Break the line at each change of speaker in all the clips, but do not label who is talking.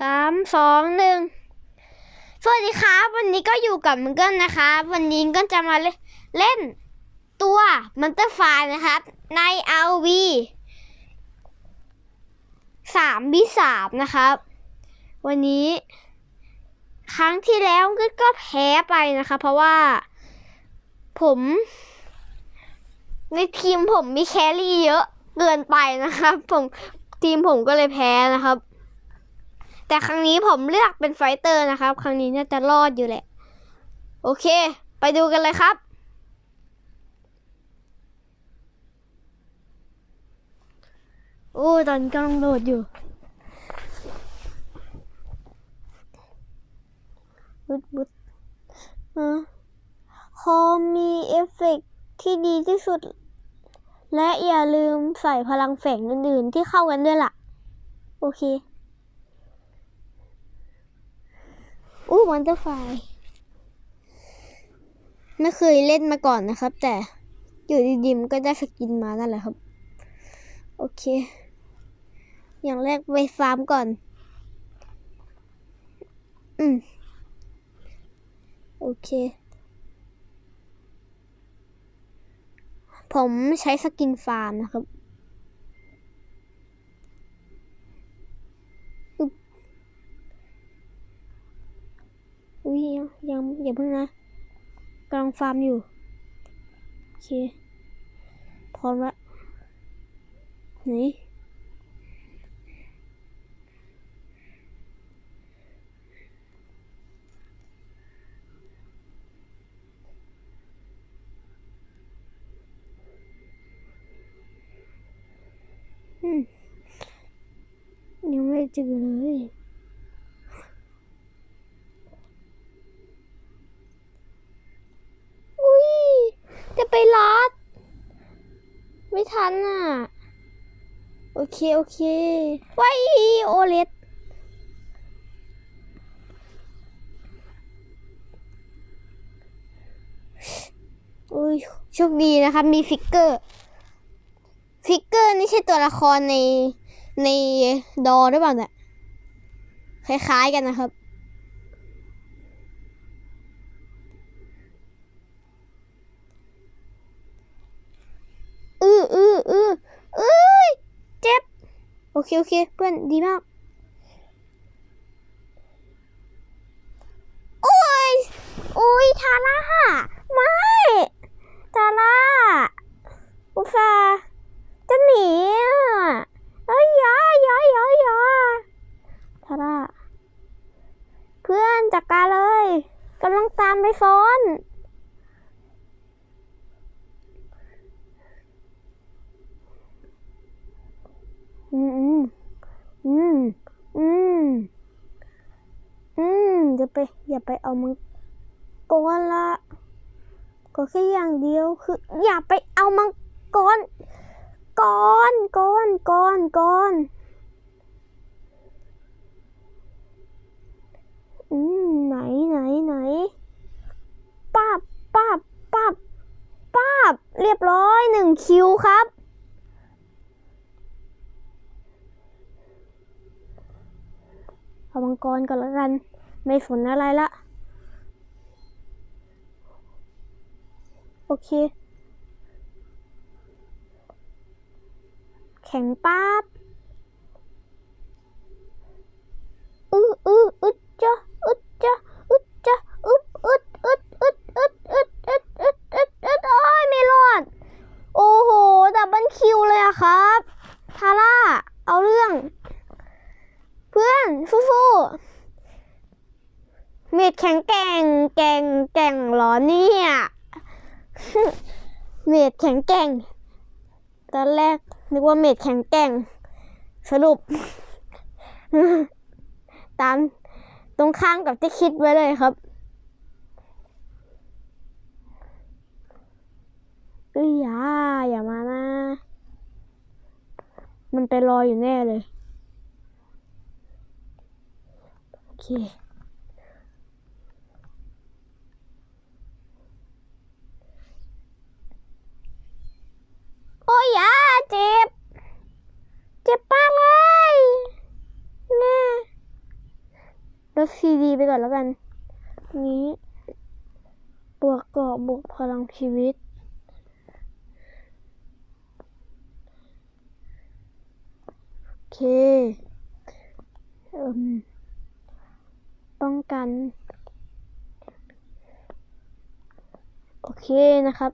สามสองหนึ่งสวัสดีครับ วันนี้ก็อยู่กับมึงเกิลนะครับวันนี้ก็จะมาเล่นเลนตัวมันเตอร์ไฟนะครับ ใน RV สามบีสามนะครับ วันนี้ ครั้งที่แล้วก็ก็แพ้ไปนะคะ เพราะว่าผม ในทีมผมมีแครี่เยอะเกินไปนะครับ ผมทีมผมก็เลยแพ้นะครับ แต่ครั้งนี้ผมเลือกเป็นไฟเตอร์นะครับ ครั้งนี้น่าจะรอดอยู่แหละ โอเค ไปดูกันเลยครับ โอ้ตอนกำลังโหลดอยู่บุดบุดอะคอมีเอฟเฟกต์ที่ดีที่สุด และอย่าลืมใส่พลังแฝงอื่นๆที่เข้ากันด้วยล่ะ โอเค อู้วันเตอร์ไฟไม่เคยเล่นมาก่อนนะครับ แต่อยู่ดีๆมันก็ได้สกินมานั่นแหละครับ โอเค อย่างแรกไปฟาร์มก่อน อืม โอเค ผมใช้สกินฟาร์มนะครับ อุ้ยยังยัง อย่าเพิ่งนะกำลังฟาร์มอยู่ โอเค พร้อมละไหนอืมยังไม่เจอเลย อุ้ย จะไปรัดันอะ โอเค โอเคว้ายโอเลสอุ้ยโชคดีนะครับ มีฟิกเกอร์ ฟิกเกอร์นี่ใช่ตัวละครในในดอหรือเปล่าเนี่ยคล้ายๆกันนะครับ อืออืออือเอ้ยเจ็บ โอเค โอเค เพื่อนดีมาก โอ้ย โอ้ยทาร่าไม่ทาร่าอุตส่าจะหนีอะเอ้ยยาอยาอยาอยาทาร่า เพื่อนจัดการเลยกำลังตามไปซ้อน อืมอืมอืมอืมอย่าไป อย่าไปเอามังกรละก็แค่อย่างเดียวคือ อย่าไปเอามังกรก่อนก่อนก่อนก่อนอืมไหนไหนไหนป้าบป้าบป้าบป้าบเรียบร้อยหนึ่งคิวครับ เอามังกรก่อนล้วกัน ไม่สนอะไรละ โอเค แข็งป๊าบอืออืออึดจ้ะอึดจ้ะอึดจ้ะอึดอึดอึดอึดอึดอึดอึดอึดอึดอึดโอ้ยไม่รอด โอ้โหดับเบิลคิวเลยอะครับ ทาร่า อนฟูๆเม็ดแข็งแกร่งแกร่งแกร่งหรอเนี่ยเมดแข็งแกร่ง ตอนแรกนึกว่าเมดแข็งแกร่ง สรุป ตามตรงข้ามกับที่คิดไว้เลยครับเอ้ยอย่าอย่ามานะ มันไปรออยู่แน่เลย โอ เค โอ้ยอยาเจ็บ เจ็บมากเลยแน่ล้วซีดีไปก่อนแล้วกัน นี้บวกเกาะบวกพลังชีวิตโอเคอิ่ม ป้องกัน โอเคนะครับ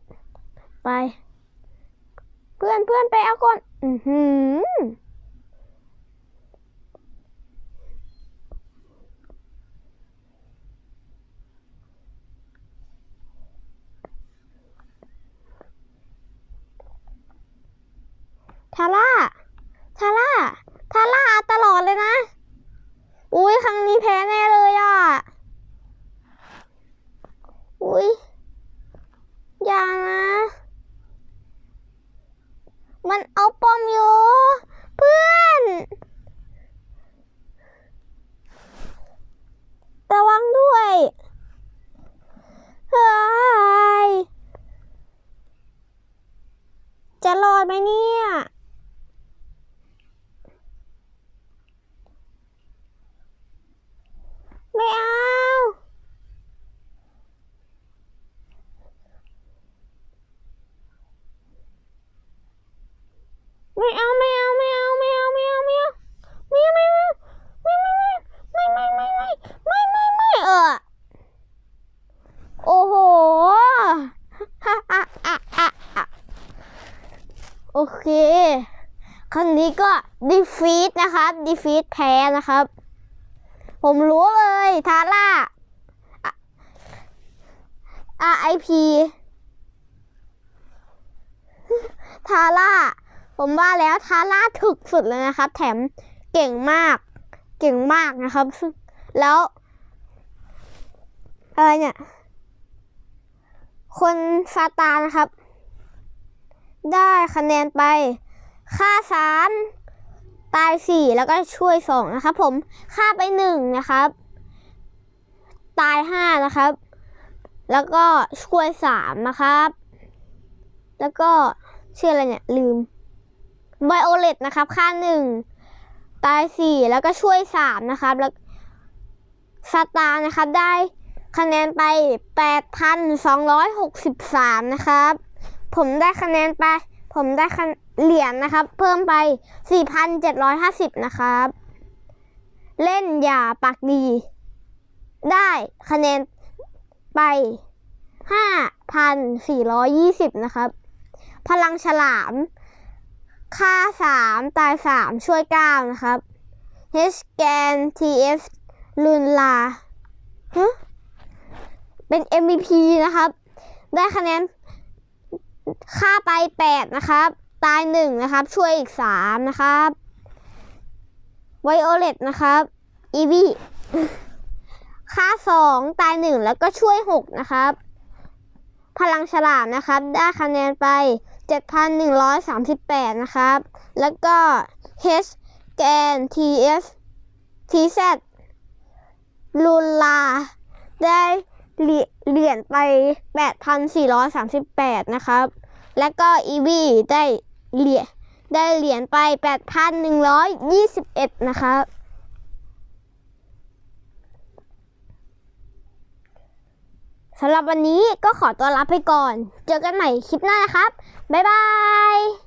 ไป เพื่อนเพื่อนไปเอาก่อน อือหือทาร่า ทาร่า ทาร่าเอาตลอดเลยนะ อุ้ยครั้งนี้แพ้แน่เลยอะ อุ้ยอย่านะ มันเอาปอมอยู่ เพื่อน ระวังด้วยเฮ้ยจะรอดไหมเนี่ย นี้ก็ดีฟีดนะครับดีฟีดแพ้นะครับ ผมรู้เลยทาร่า RIP ทาร่า ผมว่าแล้วทาร่าถึกสุดเลยนะครับ แถมเก่งมาก เก่งมากนะครับ แล้วอะไรเนี่ย คนซาตานนะครับ ได้คะแนนไป ค่าสามตายสี่แล้วก็ช่วยสองนะครับผมฆ่าไปหนึ่งนะครับ ตายห้านะครับ แล้วก็ช่วยสามนะครับ แล้วก็ชื่ออะไรเนี่ยลืมไบโอเลตนะครับ ค่าหนึ่งตายสี่แล้วก็ช่วยสามนะครับ แล้วสตาร์นะครับได้คะแนนไปแปดพันสองร้อยหกสิบสามนะครับ ผมได้คะแนนไป ผมได้คะแนน เหรียญนะครับ เพิ่มไป 4,750 นะครับ เล่นอย่าปากดี ได้คะแนนไป 5,420 นะครับ พลังฉลาม ค่า 3 ตาย 3 ช่วย 9 นะครับ H แกน TF ลุนลาเป็น MVP นะครับ ได้คะแนนค่าไป 8 นะครับ ตาย1นะครับ ช่วยอีก3นะครับไวโอเลตนะครับอีวีค่า2ตาย1แล้วก็ช่วย6นะครับ พลังฉลามนะครับ ได้คะแนนไป 7,138 นะครับ แล้วก็ H แกน TS TZ ลูลา ได้เหรียเหรียญไป 8,438 นะครับ และก็อีวีได้เหรียญได้เหรียญไป 8,121 นะครับสำหรับวันนี้ก็ขอตัวลาไปก่อน เจอกันใหม่คลิปหน้านะครับ บ๊ายบาย